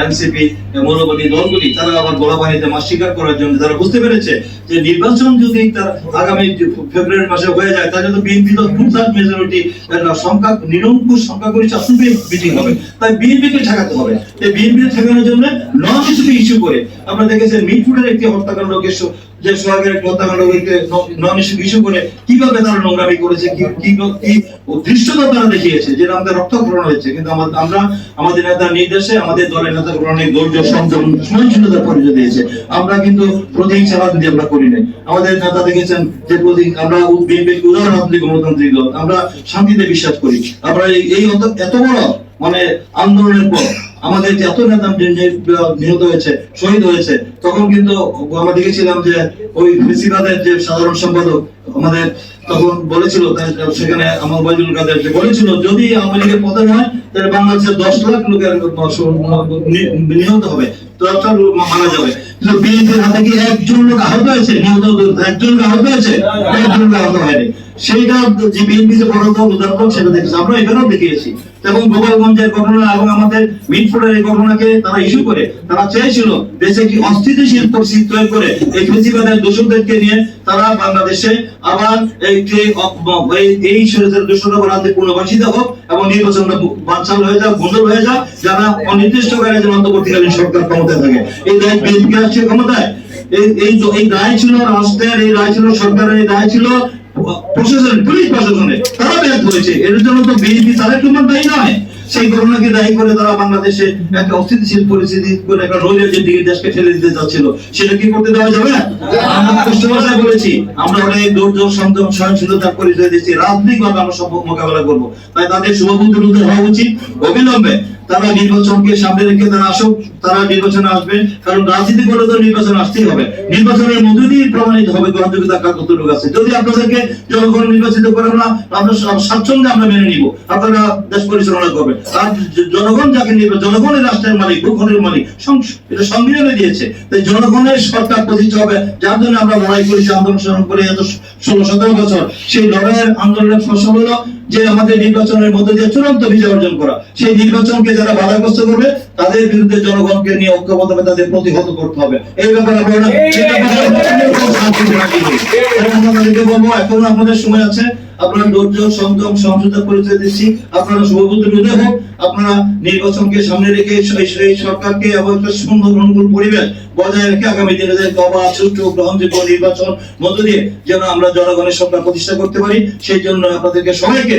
NCP, মৌলবাদী দলগুলি, তারা আবার গোলাবাহিনীতে মাস স্বীকার করার জন্য তারা বুঝতে পেরেছে যে নির্বাচন যদি তার আগামী ফেব্রুয়ারি মাসে হয়ে যায়, তাহলে তো বিএনপি তো টু থার্ড মেজরিটি সংখ্যা, নিরঙ্কুশ সংখ্যাগরিষ্ঠ আসলে মিটিং হবে। তাই বিএনপি কে ঠেকাতে হবে। এই বিএনপি ঠেকানোর জন্য নন ইস্যুকে ইস্যু করে। আমরা দেখেছি মিটফুটের একটি হত্যাকাণ্ডকে সু- যে সোহাগের হত্যাকাণ্ডকে ইস্যু করে কীভাবে তারা নোংরামি করেছে, কি কি দৃশ্যতা তারা দেখিয়েছে, যেটা আমাদের রক্তক্ষরণ হয়েছে। কিন্তু আমরা আমাদের নেতার নির্দেশে, আমাদের দলের নেতা অনেক ধৈর্য, সংযম সহনশীলতার পরিচয় দিয়েছে। আমরা কিন্তু প্রতিহিংসা রাজনীতি আমরা করি নাই। আমাদের নেতা দেখেছেন যে প্রতি আমরা বিএনপি উদাহরণাত্মক গণতান্ত্রিক দল। আমরা শান্তিতে বিশ্বাস করি। আমরা এই এত বড় মানে আন্দোলনের পর আমাদের এত নেতা নিহত হয়েছে, শহীদ হয়েছে, তখন কিন্তু আমরা দেখেছিলাম যে ওই ফেসিবাদের যে সাধারণ সম্পাদক আমাদের তখন বলেছিল সেখানে আমার ওবায়দুল কাদের বলেছিল, যদি আওয়ামী লীগের পতন হয়, তাহলে বাংলাদেশের দশ লাখ লোকের নিহত হবে দশটা লোক মারা যাবে। বিএনপির হাতে কি একজন লোক আহত হয়েছে? নিহত একজন আহত হয়েছে? একজন আহত হয়নি। সেইটা যে বড় উদাহরণ সেটা দেখেছি। আমরা এখানেও দেখিয়েছি। এবং গোপালগঞ্জের ঘটনা এবং আমাদের মিটফোর্ডের এই ঘটনাকে তারা ইস্যু করে। তারা চেয়েছিল দেশে একটি অস্থিতিশীল পরিস্থিতি তৈরি করে এই ফেসিবাদের নিয়ে তারা বাংলাদেশে আবার এই এই- পুনর্বাসিত হোক এবং নির্বাচনটা হয়ে যাক হয়ে যাক, যারা জন্য অন্তর্বর্তীকালীন সরকার ক্ষমতায় থাকে। এই দায় বিএনপি রাষ্ট্রীয় ক্ষমতায়। এই এই দায় ছিল রাষ্ট্রের, এই দায় ছিল সরকারের, এই দায় ছিল প্রশাসন, পুলিশ প্রশাসনের তারা ব্যর্থ হয়েছে এর জন্য তো বিএনপি তারা তোমার দায়ী নয়। সেই ঘটনাকে দায়ী করে তারা বাংলাদেশে একটা অস্থিতিশীল পরিস্থিতি করে একটা নৈরাজ্যের দিকে দেশকে ঠেলে দিতে যাচ্ছিল সেটা কি করতে দেওয়া যাবে আমরা কষ্ট ভাষায় বলেছি, আমরা অনেক ধৈর্য, সংযম সহনশীলতার পরিচয় দিচ্ছি। রাজনৈতিকভাবে আমরা মোকাবেলা করব। তাই তাদের শুভবুদ্ধি হওয়া উচিত। অবিলম্বে তারা নির্বাচনকে সামনে রেখে তারা আসুক, তারা নির্বাচনে আসবে। কারণ রাজনীতি করলে তো নির্বাচন আসতেই হবে। নির্বাচনের মধ্য দিয়ে প্রমাণিত হবে গ্রহণযোগ্যতা কার কতটুকু আছে। যদি আপনাদেরকে জনগণ নির্বাচিত করে না আমরা সব স্বাচ্ছন্দ্যে আমরা মেনে নিব, আপনারা দেশ পরিচালনা করবেন। আর জনগণ যাকে নির্বাচন জনগণের রাষ্ট্রের মালিক, ভূখণ্ডের মালিক এটা সংবিধানে দিয়েছে। তাই জনগণের সরকার প্রতিষ্ঠা হবে। যার জন্য আমরা লড়াই করেছি, আন্দোলন সংগ্রাম করে এত ষোলো, সতেরো বছর। সেই লড়াইয়ের আন্দোলনের ফসল হলো যে আমাদের নির্বাচনের মধ্যে দিয়ে চূড়ান্ত বিজয় অর্জন করা সেই নির্বাচনকে যারা বাধাগ্রস্ত করবে তাদের বিরুদ্ধে জনগণকে নিয়ে ঐক্যবদ্ধভাবে তাদের প্রতিহত করতে হবে। এই ব্যাপারে এখন আপনাদের সময় আছে। আপনারা ধৈর্য সংযম সমঝোতা পরিচয় দিচ্ছি। আপনারা শুভবুদ্ধি হোক আপনারা নির্বাচনকে সামনে রেখে সেই সরকারকে একটা সুন্দর অনুকূল পরিবেশ বজায় রেখে আগামী দিনে যে অবাধ সুষ্ঠু গ্রহণযোগ্য নির্বাচন মধ্য দিয়ে যেন আমরা জনগণের সরকার প্রতিষ্ঠা করতে পারি সেই জন্য আপনাদেরকে সবাইকে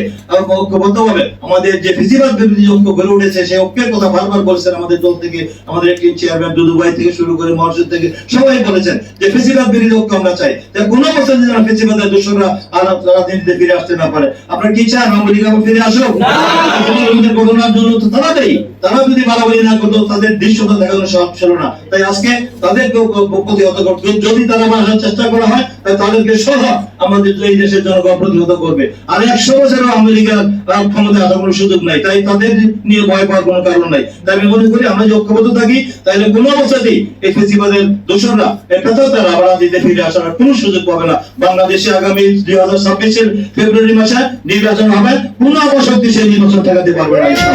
ঐক্যবদ্ধ হবে আমাদের যে ফিজিবাদ বিরোধী ঐক্য গড়ে উঠেছে সেই ঐক্যের কথা বারবার বলেছেন আমাদের দল থেকে আমাদের একটি চেয়ারম্যান দুদুবাই থেকে শুরু করে মহাসচিব থেকে সবাই বলেছেন যে ফেসিবাদ বিরোধী ঐক্য আমরা চাই। যে কোনো অবস্থায় যেন ফেসিবাদের দোষরা আর রাজনীতিতে ফিরে আসতে না পারে। আপনারা কি চান? আবার ফিরে আসুক? আমাদের ঘটনার জন্য তো তারা দেয় তারা যদি বাড়াবাড়ি না করতো, তাদের দৃশ্যটা দেখানো সব ছিল না। তাই আজকে তাদেরকেও প্রতিহত করতে যদি তারা বাসার চেষ্টা করা হয় তাদেরকে সহ আমাদের এই দেশের জনগণ প্রতিহত করবে। আর একশো বছরও আর ক্ষমতায় আসার কোনো সুযোগ নাই। তাই তাদের নিয়ে ভয় পাওয়ার কোনো কারণ নাই। তাই আমি মনে করি, আমরা যে ঐক্যবদ্ধ থাকি, তাহলে কোনো অবস্থাতেই এই ফেসিবাদের দোষররা এটাতেও তারা আবার রাজনীতিতে ফিরে আসার কোনো সুযোগ পাবে না। বাংলাদেশে আগামী দুই হাজার ছাব্বিশের ফেব্রুয়ারি মাসে নির্বাচন হবে। কোনো অবশক্তি সেই নির্বাচন ঠেকাতে পারবে না।